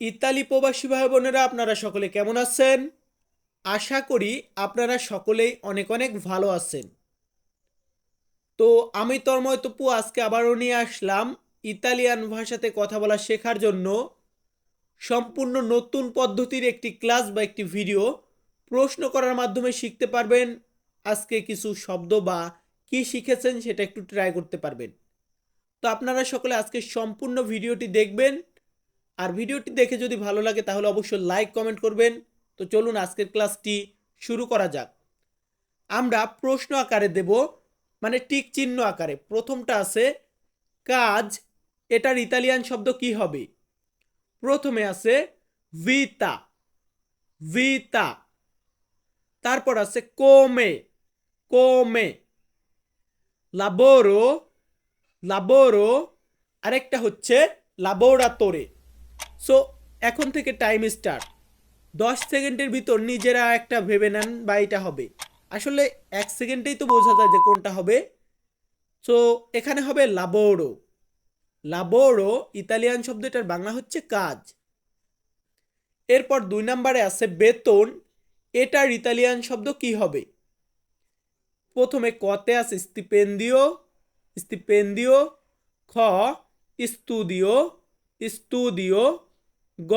Italy প্রবাসী ভাই বোনেরা, আপনারা সকলে কেমন আছেন? আশা করি আপনারা সকলেই অনেক অনেক ভালো আছেন। তো আমি তন্ময় তপু, আজকে আবারও নিয়ে আসলাম ইতালিয়ান ভাষাতে কথা বলা শেখার জন্য। সম্পূর্ণ নতুন পদ্ধতির একটি ক্লাস বা একটি ভিডিও প্রশ্ন করার মাধ্যমে শিখতে পারবেন। আজকে কিছু শব্দ বা কি শিখেছেন সেটা একটু ট্রাই করতে পারবেন। তো আপনারা সকলে আজকে সম্পূর্ণ ভিডিওটি দেখবেন। আর ভিডিওটি দেখে যদি ভালো লাগে, তাহলে অবশ্যই লাইক কমেন্ট করবেন। তো চলুন আজকের ক্লাসটি শুরু করা যাক। আমরা প্রশ্ন আকারে দেব মানে টিক চিহ্ন আকারে। প্রথমটা আছে, কাজ, এটার ইতালিয়ান শব্দ কি হবে? প্রথমে আছে ভিতা ভিতা তারপর আছে কোমে কোমে লাবোরো লাবোরো আরেকটা হচ্ছে লাবোরাতোরে সো এখন থেকে টাইম স্টার্ট দশ সেকেন্ডের ভিতর নিজেরা একটা ভেবে নেন বা এটা হবে। আসলে এক সেকেন্ডেই তো বোঝা যায় যে কোনটা হবে। সো এখানে হবে লাবোরো লাবোরো ইতালিয়ান শব্দ এটার বাংলা হচ্ছে কাজ। এরপর দুই নম্বরে আছে বেতন। এটার ইতালিয়ান শব্দ কি হবে? প্রথমে কতে আছে স্টিপেন্দিও স্টিপেন্দিও খ স্তুদিও স্তুদিও গ,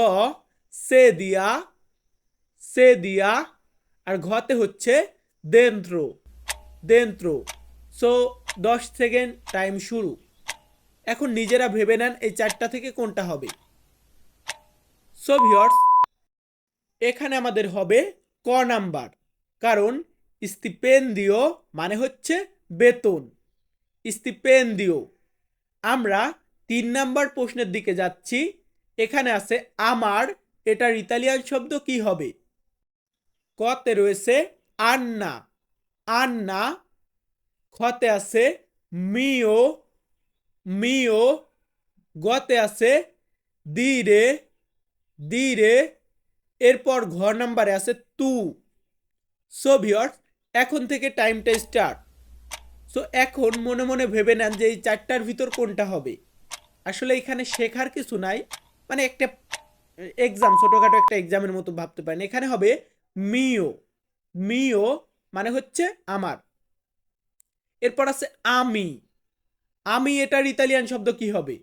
সে দিয়া সে দিয়া, আর ঘতে হচ্ছে দেন্ত্র দেন্ত্র। সো দশ সেকেন্ড টাইম শুরু। এখন নিজেরা ভেবে নেন এই চারটা থেকে কোনটা হবে। সো ভিওর্স এখানে আমাদের হবে ক নাম্বার। কারণ স্টিপেন্দিও মানে হচ্ছে বেতন। স্টিপেন্দিও আমরা তিন নাম্বার প্রশ্নের দিকে যাচ্ছি। এখানে আছে আমার, এটার ইতালিয়ান শব্দ কি হবে? কতে রয়েছে আন্না। আন্না, খতে আছে মিও মিও, গতে আছে দিরে দিরে, এরপর ঘর নাম্বারে আছে তু। সো ভিওর্স এখন থেকে টাইমটা স্টার্ট সো এখন মনে মনে ভেবে নেন যে এই চারটার ভিতর কোনটা হবে। আসলে এখানে শেখার কিছু নাই। মানে একটা এক্সাম ছোটোখাটো একটা এক্সামের মতো ভাবতে পারেন। এখানে হবে মিও মিও মানে হচ্ছে আমার। এরপর আছে আমি। আমি এটার ইতালিয়ান শব্দ কি হবে?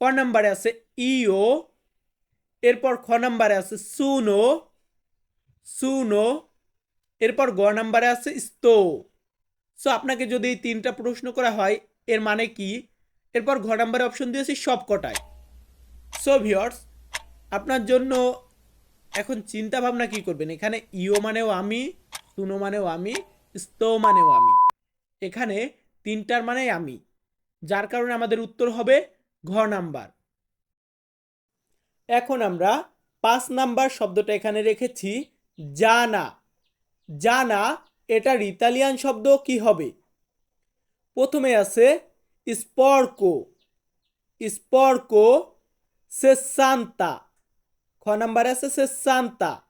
ক নাম্বারে আছে ইও এরপর খ নাম্বারে আছে সুনো সুনো এরপর গ নাম্বারে আছে স্তো সো আপনাকে যদি এই তিনটা প্রশ্ন করা হয়, এর মানে কি? এরপর ঘ নাম্বারে অপশন দিয়েছি সব কটায় সো ভিওর্স আপনার জন্য এখন চিন্তা ভাবনা কি করবেন? এখানে ইও মানেও আমি, সুনো মানেও আমি स्तो মানেও আমি। এখানে তিনটার মানেই আমি, যার কারণে আমাদের উত্তর হবে ঘ নাম্বার। এখন আমরা পাঁচ নাম্বার শব্দটা এখানে রেখেছি, জানা। জানা এটার ইতালিয়ান শব্দ, কি হবে? প্রথমে আছে স্পর্কো। স্পর্কো সেসান্তা খ নাম্বারে আছে সেসান্তা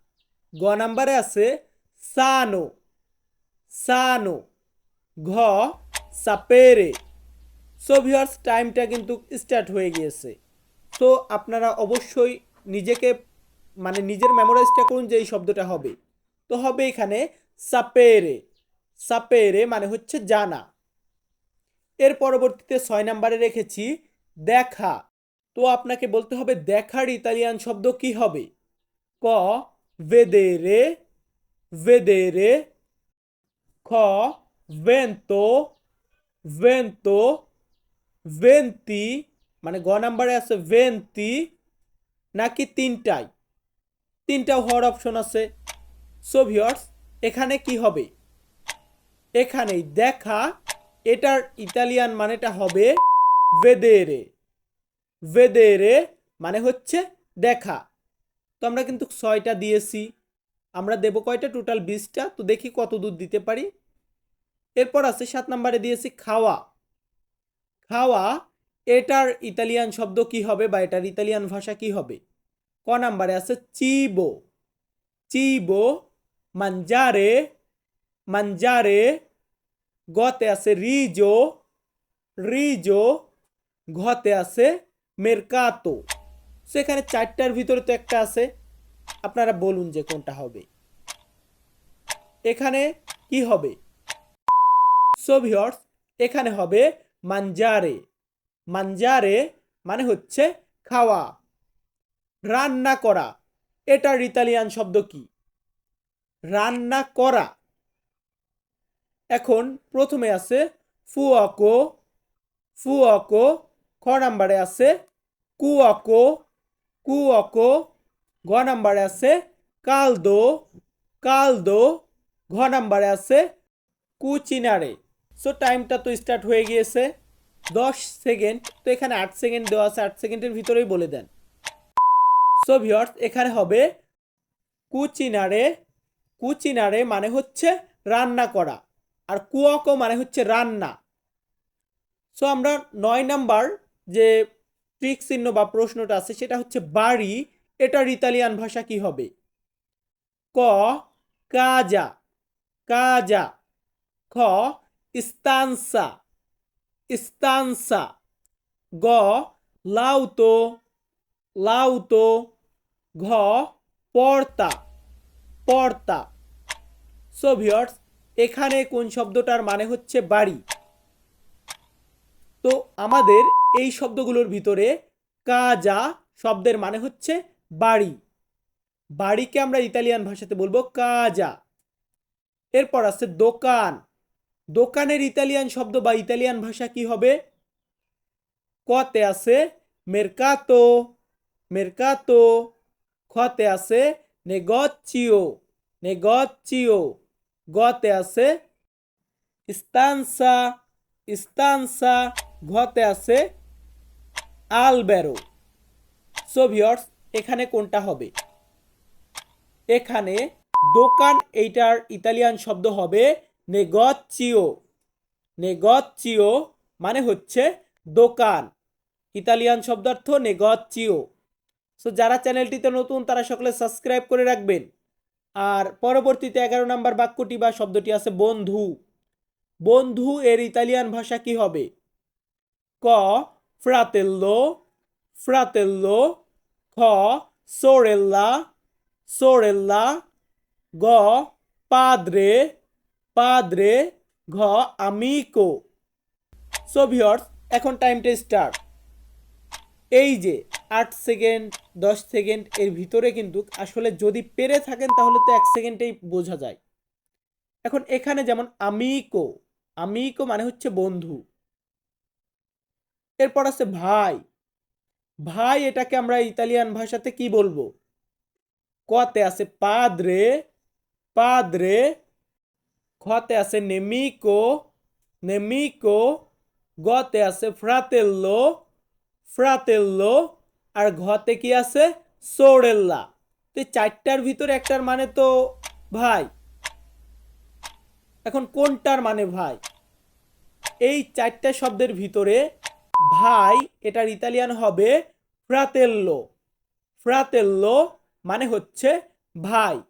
গ নাম্বারে আছে সানো। সানো। ঘ, সাপেরে। সো ভিউয়ার্স টাইমটা কিন্তু স্টার্ট হয়ে গিয়েছে। তো আপনারা অবশ্যই নিজেকে মানে নিজের মেমোরাইজটা করুন যে এই শব্দটা হবে। তো হবে এখানে সাপেরে। সাপেরে মানে হচ্ছে জানা। এর পরবর্তীতে ছয় নাম্বারে রেখেছি দেখা। তো আপনাকে বলতে হবে, দেখার ইতালিয়ান শব্দ কি হবে? ক ভেদেরে ভেদেরে খ ভেন্তো ভেন্তো ভেন্তি মানে গ নাম্বারে আছে ভেন্তি নাকি তিনটাই? তিনটা হওয়ার অপশন আছে। সো এখানে কি হবে? এখানেই দেখা, এটার ইতালিয়ান মানেটা হবে ভেদেরে ভেদেরে মানে হচ্ছে দেখা। তো আমরা কিন্তু ছয়টা দিয়েছি। আমরা দেবো কয়টা? টোটাল বিশটা। তো দেখি কত দূর দিতে পারি। এরপর আছে সাত নাম্বারে দিয়েছি খাওয়া। খাওয়া, এটার ইতালিয়ান শব্দ কি হবে বা এটার ইতালিয়ান ভাষা কি হবে? ক নাম্বারে আছে চিবো। চিবো, মাঞ্জারে মাঞ্জারে, গতে আছে রিজো রিজো ঘতে আছে মেরকাতো সো এখানে চারটার ভিতরে তো একটা আছে। আপনারা বলুন যে কোনটা হবে। এখানে কি হবে? সো ভিউয়ার্স এখানে হবে মানজারে। মানজারে মানে হচ্ছে খাওয়া। রান্না করা। এটার ইতালিয়ান শব্দ কি? রান্না করা। এখন প্রথমে আছে ফুয়াকো। ফুয়াকো খ নাম্বারে আছে? কুয়াকো কুয়াকো ঘ নাম্বারে আছে? কালদো কালদো ঘ নাম্বারে আছে? কুচিনারে সো টাইমটা তো স্টার্ট হয়ে গিয়েছে। দশ সেকেন্ড তো এখানে আট সেকেন্ড দেওয়া আছে, আট সেকেন্ডের ভিতরেই বলে দেন। সো ভিওর্স এখানে হবে কুচিনারে কুচিনারে মানে হচ্ছে রান্না করা। আর কুয়াকো মানে হচ্ছে রান্না। সো আমরা নয় নাম্বার যে ট্রিক চিহ্ন বা প্রশ্নটা আছে, সেটা হচ্ছে বাড়ি, এটার ইতালিয়ান ভাষা কি হবে? ক, কাজা কাজা। খ, ইস্তানসা ইস্তানসা। গ, লাউতো লাউতো। ঘ, পর্তা পর্তা। সো ভিউয়ার্স এখানে কোন শব্দটার মানে হচ্ছে বাড়ি? তো আমাদের এই শব্দগুলোর ভিতরে কাজা শব্দের মানে হচ্ছে বাড়ি। বাড়িকে আমরা ইতালিয়ান ভাষাতে বলব কাজা এরপর আছে দোকান। দোকানের ইতালিয়ান শব্দ বা ইতালিয়ান ভাষা কি হবে? কতে আছে মেরকাতো মেরকাতো খতে আছে নেগচিও নেগচিও গতে আছে ইস্তানসা ইস্তানসা ঘতে আছে আলবেরো। সো ভিউয়ার্স এখানে কোনটা হবে? এখানে দোকান এইটার ইতালিয়ান শব্দ হবে নেগচিও। নেগচিও মানে হচ্ছে দোকান। ইতালিয়ান শব্দার্থ নেগচিও। সো যারা চ্যানেলটিতে নতুন, তারা সকলে সাবস্ক্রাইব করে রাখবেন। আর পরবর্তীতে এগারো নাম্বার বাক্যটি বা শব্দটি আছে বন্ধু। বন্ধু এর ইতালিয়ান ভাষা কি হবে? ক ফ্রাতেল্লো ফ্রাতেল্লো খ সোরেল্লা সোরেল্লা, গ, পাদ্রে পাদ্রে, ঘ, আমিকো। সো ভিওর্স এখন টাইমটা স্টার্ট এই যে আট সেকেন্ড দশ সেকেন্ড এর ভিতরে কিন্তু আসলে যদি পেরে থাকেন তাহলে তো এক সেকেন্ডেই বোঝা যায়। এখন এখানে যেমন আমিকো আমিকো মানে হচ্ছে বন্ধু। এরপর আছে ভাই। ভাই এটাকে আমরা ইতালিয়ান ভাষাতে কি বলব? কতে আছে পাদ্রে পাদ্রে, খতে আছে নেমিকো নেমিকো, গতে আছে ফ্রাতেল্লো ফ্রাতেল্লো, আর ঘতে কি আছে? সোরেল্লা। তো চারটার ভিতরে একটার মানে তো ভাই। এখন কোনটার মানে ভাই? এই চারটা শব্দের ভিতরে ভাই এটার ইতালিয়ান হবে ফ্রাতেল্লো। ফ্রাতেল্লো মানে হচ্ছে ভাই।